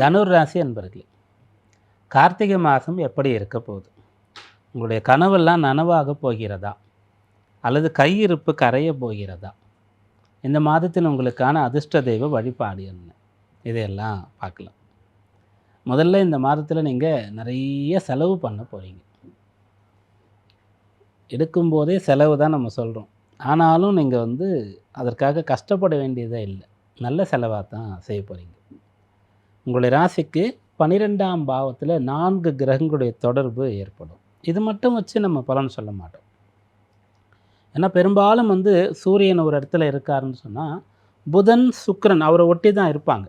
தனுர் ராசி என்பர்களே கார்த்திகை மாதம் எப்படி இருக்க போகுது? உங்களுடைய கனவெல்லாம் நனவாக போகிறதா? அல்லது கையிருப்பு கரைய போகிறதா? இந்த மாதத்தில் உங்களுக்கான அதிர்ஷ்ட தெய்வ வழிபாடு என்ன? இதையெல்லாம் பார்க்கலாம். முதல்ல இந்த மாதத்தில் நீங்கள் நிறைய செலவு பண்ண போகிறீங்க எடுக்கும்போதே செலவு தான் நம்ம சொல்கிறோம் ஆனாலும் நீங்கள் வந்து அதற்காக கஷ்டப்பட வேண்டியதே இல்லை. நல்ல செலவாக தான் செய்ய போகிறீங்க உங்களுடைய ராசிக்கு பன்னிரெண்டாம் பாவத்தில் நான்கு கிரகங்களுடைய தொடர்பு ஏற்படும். இது மட்டும் வச்சு நம்ம பலன் சொல்ல மாட்டோம். ஏன்னா பெரும்பாலும் வந்து சூரியன் ஒரு இடத்துல இருக்காருன்னு சொன்னால் புதன் சுக்கரன் அவரை ஒட்டி தான் இருப்பாங்க.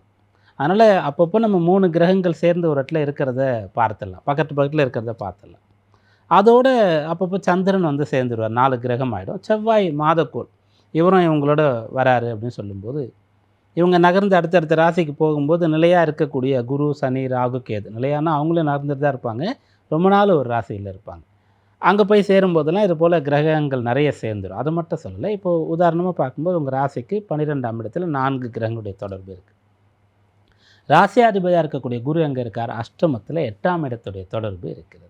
அதனால் அப்பப்போ நம்ம மூணு கிரகங்கள் சேர்ந்து ஒரு இடத்துல இருக்கிறத பார்த்துடலாம். பக்கத்து பக்கத்தில் இருக்கிறத பார்த்துடலாம். அதோட அப்பப்போ சந்திரன் வந்து சேர்ந்துருவார். நாலு கிரகம் ஆகிடும் செவ்வாய் மாதக்கோள் இவரும் இவங்களோட வராரு அப்படின்னு சொல்லும்போது இவங்க நகர்ந்து அடுத்தடுத்த ராசிக்கு போகும்போது நிலையாக இருக்கக்கூடிய குரு சனி ராகு கேது. நிலையானா அவங்களும் நகர்ந்துட்டு தான் இருப்பாங்க. ரொம்ப நாள் ஒரு ராசியில் இருப்பாங்க. அங்கே போய் சேரும்போதெல்லாம் இது போல் கிரகங்கள் நிறைய சேர்ந்துடும் அதை மட்டும் சொல்லலை. இப்போது உதாரணமாக பார்க்கும்போது உங்கள் ராசிக்கு பன்னிரெண்டாம் இடத்துல நான்கு கிரகங்களுடைய தொடர்பு இருக்குது ராசியாதிபதியாக இருக்கக்கூடிய குரு எங்கே இருக்கார்? அஷ்டமத்தில் எட்டாம் இடத்துடைய தொடர்பு இருக்கிறது.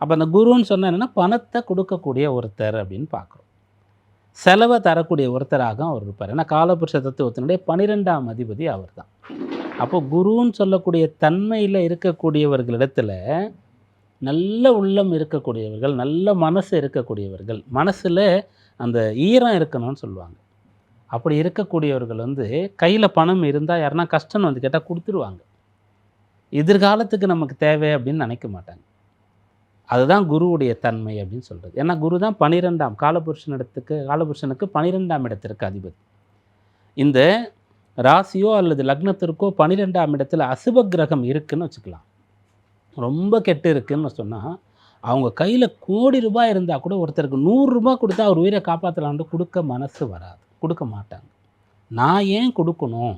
அப்போ அந்த குருன்னு சொன்னால் என்னென்னா பணத்தை கொடுக்கக்கூடிய ஒருத்தர் அப்படின்னு பார்க்குறோம். செலவை தரக்கூடிய ஒருத்தராக அவர் இருப்பார். ஏன்னா காலபுருஷ தத்துவத்தினுடைய பன்னிரெண்டாம் அதிபதி அவர் தான் அப்போ குருன்னு சொல்லக்கூடிய தன்மையில் இருக்கக்கூடியவர்களிடத்தில் நல்ல உள்ளம் இருக்கக்கூடியவர்கள் நல்ல மனசு இருக்கக்கூடியவர்கள் மனசில் அந்த ஈரம் இருக்கணும்னு சொல்லுவாங்க. அப்படி இருக்கக்கூடியவர்கள் வந்து கையில் பணம் இருந்தால் யாருன்னா கஷ்டம்னு வந்து கேட்டால் கொடுத்துருவாங்க. எதிர்காலத்துக்கு நமக்கு தேவை அப்படின்னு நினைக்க மாட்டாங்க. அதுதான் குருவுடைய தன்மை அப்படின்னு சொல்கிறது ஏன்னா குரு தான் பனிரெண்டாம் காலபுருஷனிடத்துக்கு காலபுருஷனுக்கு பனிரெண்டாம் இடத்திற்கு அதிபதி. இந்த ராசியோ அல்லது லக்னத்திற்கோ பனிரெண்டாம் இடத்துல அசுப கிரகம் இருக்குன்னு வச்சுக்கலாம். ரொம்ப கெட்டு இருக்குன்னு சொன்னால் அவங்க கையில் கோடி ரூபாய் இருந்தால் கூட ஒருத்தருக்கு நூறுரூபா கொடுத்தா அவர் உயிரை காப்பாற்றலான்ட்டு கொடுக்க மனசு வராது. கொடுக்க மாட்டாங்க. நான் ஏன் கொடுக்கணும்?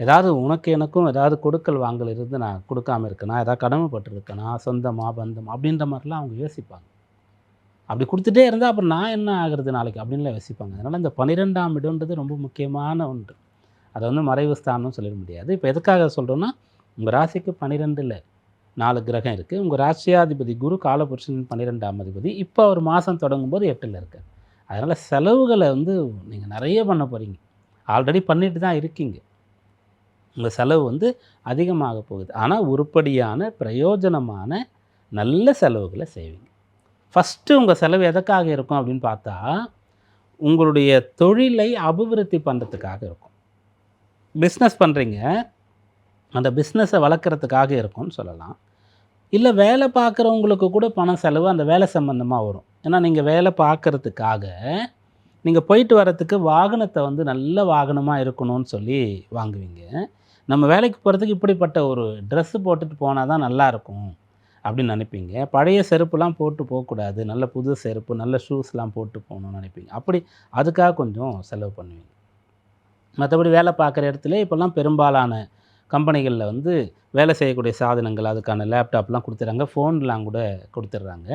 ஏதாவது உனக்கு எனக்கும் ஏதாவது கொடுக்கல் வாங்கல் இருந்து நான் கொடுக்காம இருக்கேனா ஏதாவது கடமைப்பட்டிருக்கேனா சொந்தமா பந்தம் அப்படின்ற மாதிரிலாம் அவங்க யோசிப்பாங்க. அப்படி கொடுத்துட்டே இருந்தால் அப்புறம் நான் என்ன ஆகுறது நாளைக்கு அப்படின்லாம் யோசிப்பாங்க. அதனால் இந்த பன்னிரெண்டாம் இடம்ன்றது ரொம்ப முக்கியமான ஒன்று. அதை வந்து மறைவு ஸ்தானம்னு சொல்லிட முடியாது. இப்போ எதுக்காக சொல்கிறோன்னா உங்கள் ராசிக்கு பன்னிரெண்டில் நாலு கிரகம் இருக்குது உங்கள் ராசியாதிபதி குரு காலபுருஷன் பன்னிரெண்டாம் அதிபதி. இப்போ ஒரு மாதம் தொடங்கும் போது எட்டில் இருக்கார். அதனால் செலவுகளை வந்து நீங்கள் நிறைய பண்ண போகிறீங்க ஆல்ரெடி பண்ணிட்டு தான் இருக்கீங்க. உங்கள் செலவு வந்து அதிகமாக போகுது. ஆனால் உருப்படியான பிரயோஜனமான நல்ல செலவுகளை செய்வீங்க. ஃபஸ்ட்டு உங்கள் செலவு எதற்காக இருக்கும் அப்படின்னு பார்த்தா உங்களுடைய தொழிலை அபிவிருத்தி பண்ணுறதுக்காக இருக்கும். பிஸ்னஸ் பண்ணுறீங்க அந்த பிஸ்னஸை வளர்க்குறதுக்காக இருக்கும்னு சொல்லலாம். இல்லை வேலை பார்க்குறவங்களுக்கு கூட பணம் செலவு அந்த வேலை சம்மந்தமாக வரும். ஏன்னா நீங்கள் வேலை பார்க்குறதுக்காக நீங்கள் போயிட்டு வரத்துக்கு வாகனத்தை வந்து நல்ல வாகனமாக இருக்கணும்னு சொல்லி வாங்குவீங்க. நம்ம வேலைக்கு போகிறதுக்கு இப்படிப்பட்ட ஒரு ட்ரெஸ்ஸு போட்டுட்டு போனால் தான் நல்லாயிருக்கும் அப்படின்னு நினைப்பீங்க. பழைய செருப்புலாம் போட்டு போகக்கூடாது. நல்ல புது செருப்பு நல்ல ஷூஸ்லாம் போட்டு போகணும்னு நினைப்பீங்க. அப்படி அதுக்காக கொஞ்சம் செலவு பண்ணுவீங்க. மற்றபடி வேலை பார்க்குற இடத்துல இப்போல்லாம் பெரும்பாலான கம்பெனிகளில் வந்து வேலை செய்யக்கூடிய சாதனங்கள் அதுக்கான லேப்டாப்லாம் கொடுத்துட்றாங்க. ஃபோன்லாம் கூட கொடுத்துட்றாங்க.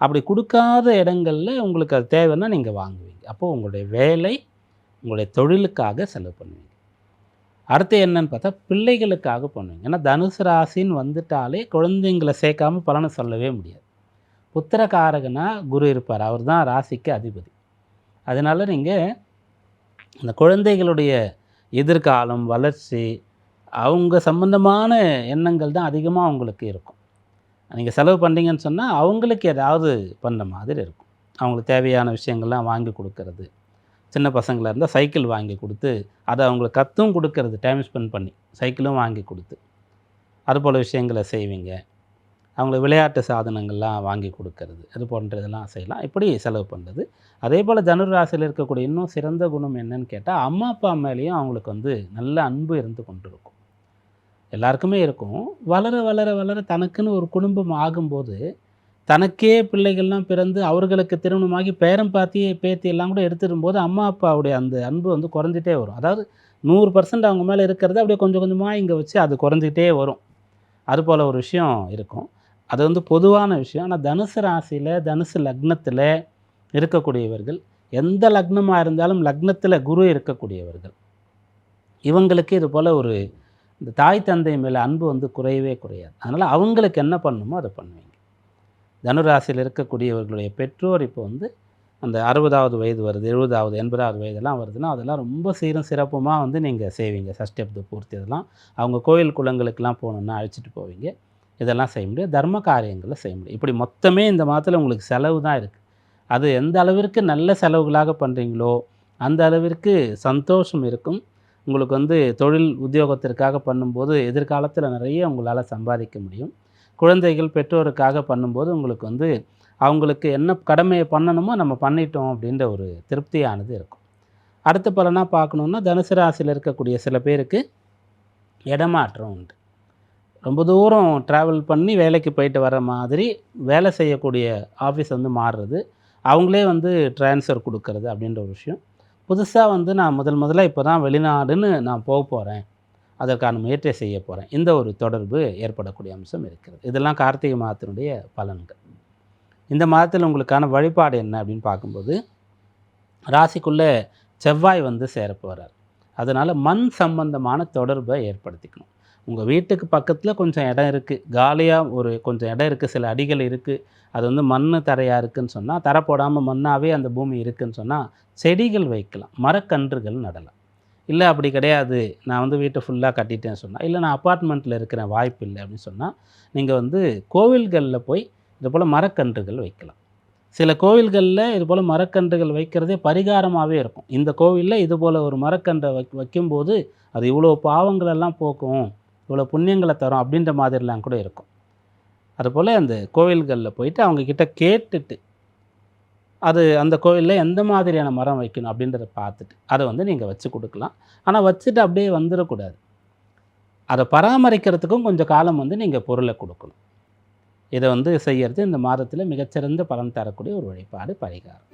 அப்படி கொடுக்காத இடங்களில் உங்களுக்கு அது தேவைன்னா நீங்கள் வாங்குவீங்க. அப்போது உங்களுடைய வேலை உங்களுடைய தொழிலுக்காக செலவு பண்ணுவீங்க. அடுத்து என்னன்னு பார்த்தா பிள்ளைகளுக்காக பண்ணுவீங்க. ஏன்னா தனுசு ராசின்னு வந்துட்டாலே குழந்தைங்களை சேர்க்காம பலனை சொல்லவே முடியாது. புத்திரக்காரகனாக குரு இருப்பார். அவர் தான் ராசிக்கு அதிபதி. அதனால் நீங்கள் அந்த குழந்தைகளுடைய எதிர்காலம் வளர்ச்சி அவங்க சம்பந்தமான எண்ணங்கள் தான் அதிகமாக அவங்களுக்கு இருக்கும். நீங்கள் செலவு பண்ணுறீங்கன்னு சொன்னால் அவங்களுக்கு ஏதாவது பண்ண மாதிரி இருக்கும். அவங்களுக்கு தேவையான விஷயங்கள்லாம் வாங்கி கொடுக்கறது. சின்ன பசங்களாக இருந்தால் சைக்கிள் வாங்கி கொடுத்து அதை அவங்களுக்கு கற்றும் கொடுக்கறது டைம் ஸ்பெண்ட் பண்ணி சைக்கிளும் வாங்கி கொடுத்து. அது போல் விஷயங்களை செய்வீங்க. அவங்களுக்கு விளையாட்டு சாதனங்கள்லாம் வாங்கி கொடுக்கறது அது போன்றதெல்லாம் செய்யலாம். இப்படி செலவு பண்ணுறது அதே போல் தனுர் ராசியில் இருக்கக்கூடிய இன்னும் சிறந்த குணம் என்னன்னு கேட்டால் அம்மா அப்பா மேலேயும் அவங்களுக்கு வந்து நல்ல அன்பு இருந்து கொண்டு இருக்கும் எல்லாருக்குமே இருக்கும். வளர வளர வளர தனக்குன்னு ஒரு குடும்பம் ஆகும்போது தனக்கே பிள்ளைகள்லாம் பிறந்து அவர்களுக்கு திருமணமாகி பேரம் பாத்தி பேத்தி எல்லாம் கூட எடுத்துடும்போது அம்மா அப்பாவுடைய அந்த அன்பு வந்து குறைஞ்சிட்டே வரும். அதாவது நூறு பர்சன்ட் அவங்க மேலே இருக்கிறது அப்படியே கொஞ்சம் கொஞ்சமாக இங்கே வச்சு அது குறைஞ்சிக்கிட்டே வரும். அது போல் ஒரு விஷயம் இருக்கும். அது வந்து பொதுவான விஷயம். ஆனால் தனுசு ராசியில் தனுசு லக்னத்தில் இருக்கக்கூடியவர்கள் எந்த லக்னமாக இருந்தாலும் லக்னத்தில் குரு இருக்கக்கூடியவர்கள். இவங்களுக்கு இது போல் ஒரு இந்த தாய் தந்தை மேலே அன்பு வந்து குறையவே குறையாது. அதனால் அவங்களுக்கு என்ன பண்ணணுமோ அதை பண்ணுவீங்க. தனுராசியில் இருக்கக்கூடியவர்களுடைய பெற்றோர் இப்போ வந்து அந்த அறுபதாவது வயது வருது எழுபதாவது எண்பதாவது வயதெல்லாம் வருதுன்னா அதெல்லாம் ரொம்ப சீரும் சிறப்புமாக வந்து நீங்கள் செய்வீங்க. சஷ்டப்த பூர்த்தி இதெல்லாம். அவங்க கோயில் குளங்களுக்கெல்லாம் போகணுன்னா அழைச்சிட்டு போவீங்க. இதெல்லாம் செய்ய முடியும். தர்ம காரியங்களை செய்ய முடியும். இப்படி மொத்தமே இந்த மாதத்தில் உங்களுக்கு செலவு தான் இருக்குது அது எந்த அளவிற்கு நல்ல செலவுகளாக பண்ணுறீங்களோ அந்த அளவிற்கு சந்தோஷம் இருக்கும். உங்களுக்கு வந்து தொழில் உத்தியோகத்திற்காக பண்ணும்போது எதிர்காலத்தில் நிறைய உங்களால் சம்பாதிக்க முடியும். குழந்தைகள் பெற்றோருக்காக பண்ணும்போது உங்களுக்கு வந்து அவங்களுக்கு என்ன கடமையை பண்ணணுமோ நம்ம பண்ணிட்டோம் அப்படின்ற ஒரு திருப்தியானது இருக்கும். அடுத்த பலனாக பார்க்கணுன்னா தனுசு ராசியில் இருக்கக்கூடிய சில பேருக்கு இடமாற்றம் உண்டு. ரொம்ப தூரம் ட்ராவல் பண்ணி வேலைக்கு போயிட்டு வர மாதிரி வேலை செய்யக்கூடிய ஆஃபீஸ் வந்து மாறுறது. அவங்களே வந்து ட்ரான்ஸ்ஃபர் கொடுக்கறது அப்படின்ற ஒரு விஷயம். புதுசாக வந்து நான் முதல் முதல்ல இப்போ தான் வெளிநாடுன்னு நான் போக போகிறேன் அதற்கான முயற்சியை செய்ய போகிறேன் இந்த ஒரு தொடர்பு ஏற்படக்கூடிய அம்சம் இருக்கிறது. இதெல்லாம் கார்த்திகை மாதத்தினுடைய பலன்கள். இந்த மாதத்தில் உங்களுக்கான வழிபாடு என்ன அப்படின்னு பார்க்கும்போது ராசிக்குள்ளே செவ்வாய் வந்து சேரப்போகிறார் அதனால் மண் சம்பந்தமான தொடர்பை ஏற்படுத்திக்கணும். உங்கள் வீட்டுக்கு பக்கத்தில் கொஞ்சம் இடம் இருக்குது காலியாக ஒரு கொஞ்சம் இடம் இருக்குது சில அடிகள் இருக்குது அது வந்து மண் தரையாக இருக்குதுன்னு சொன்னால் தரை போடாமல் மண்ணாகவே அந்த பூமி இருக்குதுன்னு சொன்னால் செடிகள் வைக்கலாம். மரக்கன்றுகள் நடலாம். இல்லை அப்படி கிடையாது. நான் வந்து வீட்டை ஃபுல்லாக கட்டிட்டேன்னு சொன்னால் இல்லை நான் அப்பார்ட்மெண்ட்டில் இருக்கிற வாய்ப்பு இல்லை. அப்படின்னு சொன்னால் நீங்கள் வந்து கோவில்களில் போய் இது போல் மரக்கன்றுகள் வைக்கலாம். சில கோவில்களில் இது போல் மரக்கன்றுகள் வைக்கிறதே பரிகாரமாகவே இருக்கும். இந்த கோவிலில் இது போல் ஒரு மரக்கன்றை வை வைக்கும்போது அது இவ்வளோ பாவங்களெல்லாம் போக்கும் இவ்வளோ புண்ணியங்களை தரும் அப்படின்ற மாதிரிலாம் கூட இருக்கும். அதுபோல் அந்த கோவில்களில் போயிட்டு அவங்கக்கிட்ட கேட்டுட்டு அது அந்த கோவிலில் எந்த மாதிரியான மரம் வைக்கணும் அப்படின்றத பார்த்துட்டு அதை வந்து நீங்கள் வச்சு கொடுக்கலாம். ஆனால் வச்சுட்டு அப்படியே வந்துடக்கூடாது. அதை பராமரிக்கிறதுக்கும் கொஞ்சம் காலம் வந்து நீங்கள் பொருளை கொடுக்கணும். இதை வந்து செய்கிறது இந்த மாதத்தில் மிகச்சிறந்த பலன் தரக்கூடிய ஒரு வழிபாடு பரிகாரம்.